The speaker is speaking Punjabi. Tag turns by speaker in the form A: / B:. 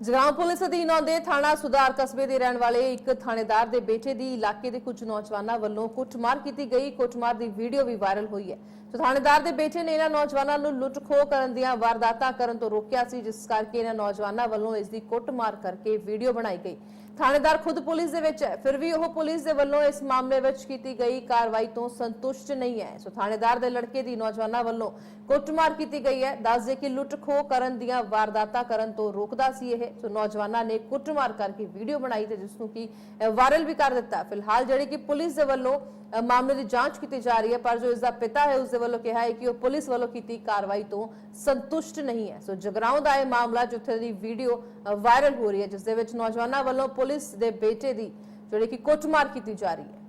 A: ਜਗਰਾਉਂ ਪੁਲਿਸ ਅਧੀਨ ਆਉਂਦੇ ਥਾਣਾ ਸੁਧਾਰ ਕਸਬੇ ਦੇ ਰਹਿਣ ਵਾਲੇ ਇੱਕ ਥਾਣੇਦਾਰ ਦੇ ਬੇਟੇ ਦੀ ਇਲਾਕੇ ਦੇ ਕੁਝ ਨੌਜਵਾਨਾਂ ਵੱਲੋਂ ਕੁੱਟਮਾਰ ਕੀਤੀ ਗਈ। ਕੁੱਟਮਾਰ ਦੀ ਵੀਡੀਓ ਵੀ ਵਾਇਰਲ ਹੋਈ ਹੈ। ਸੋ ਥਾਣੇਦਾਰ ਦੇ ਬੇਟੇ ਨੇ ਇਹਨਾਂ ਨੌਜਵਾਨਾਂ ਨੂੰ ਲੁੱਟ ਖੋਹ ਕਰਨ ਦੀਆਂ ਵਾਰਦਾਤਾਂ ਕਰਨ ਤੋਂ ਰੋਕਿਆ ਸੀ, ਜਿਸ ਕਰਕੇ ਇਹਨਾਂ ਨੌਜਵਾਨਾਂ ਵੱਲੋਂ ਇਸ ਦੀ ਕੁੱਟਮਾਰ ਕਰਕੇ ਵੀਡੀਓ ਬਣਾਈ ਗਈ। ਥਾਣੇਦਾਰ ਖੁਦ ਪੁਲਿਸ ਦੇ ਵਿੱਚ ਹੈ, ਫਿਰ ਵੀ ਉਹ ਪੁਲਿਸ ਦੇ ਵੱਲੋਂ ਇਸ ਮਾਮਲੇ ਵਿੱਚ ਕੀਤੀ ਗਈ ਕਾਰਵਾਈ ਤੋਂ ਸੰਤੁਸ਼ਟ ਨਹੀਂ ਹੈ। ਸੋ ਥਾਣੇਦਾਰ ਦੇ ਲੜਕੇ ਦੀ ਨੌਜਵਾਨਾਂ ਵੱਲੋਂ ਕੁੱਟਮਾਰ ਕੀਤੀ ਗਈ ਹੈ। ਦੱਸਦੇ ਕਿ ਲੁੱਟ ਖੋਹ ਕਰਨ ਦੀਆਂ ਵਾਰਦਾਤਾਂ ਕਰਨ ਤੋਂ ਰੋਕਦਾ ਸੀ ਇਹ। ਸੋ ਨੌਜਵਾਨਾਂ ਨੇ ਕੁੱਟਮਾਰ ਕਰਕੇ ਵੀਡੀਓ ਬਣਾਈ ਤੇ ਜਿਸ ਨੂੰ ਕਿ ਵਾਇਰਲ ਵੀ ਕਰ ਦਿੱਤਾ। ਫਿਲਹਾਲ ਜਿਹੜੀ ਕਿ ਪੁਲਿਸ ਦੇ ਵੱਲੋਂ ਮਾਮਲੇ ਦੀ ਜਾਂਚ ਕੀਤੀ ਜਾ ਰਹੀ ਹੈ, ਪਰ ਜੋ ਇਸ ਦਾ ਪਿਤਾ ਹੈ, ਉਸ ਦੇ ਵੱਲੋਂ ਕਿਹਾ ਹੈ ਕਿ ਉਹ ਪੁਲਿਸ ਵੱਲੋਂ ਕੀਤੀ ਕਾਰਵਾਈ ਤੋਂ ਸੰਤੁਸ਼ਟ ਨਹੀਂ ਹੈ। ਸੋ ਜਗਰਾਉਂ ਦਾ ਇਹ ਮਾਮਲਾ ਜਿੱਥੇ ਦੀ ਵੀਡੀਓ ਵਾਇਰਲ ਹੋ ਰਹੀ ਹੈ, ਜਿਸ ਦੇ ਵਿੱਚ ਨੌਜਵਾਨਾਂ ਵੱਲੋਂ ਪੁਲਿਸ ਦੇ ਬੇਟੇ ਦੀ, ਜਿਹੜੀ ਕਿ ਕੁੱਟਮਾਰ ਕੀਤੀ ਜਾ ਰਹੀ ਹੈ।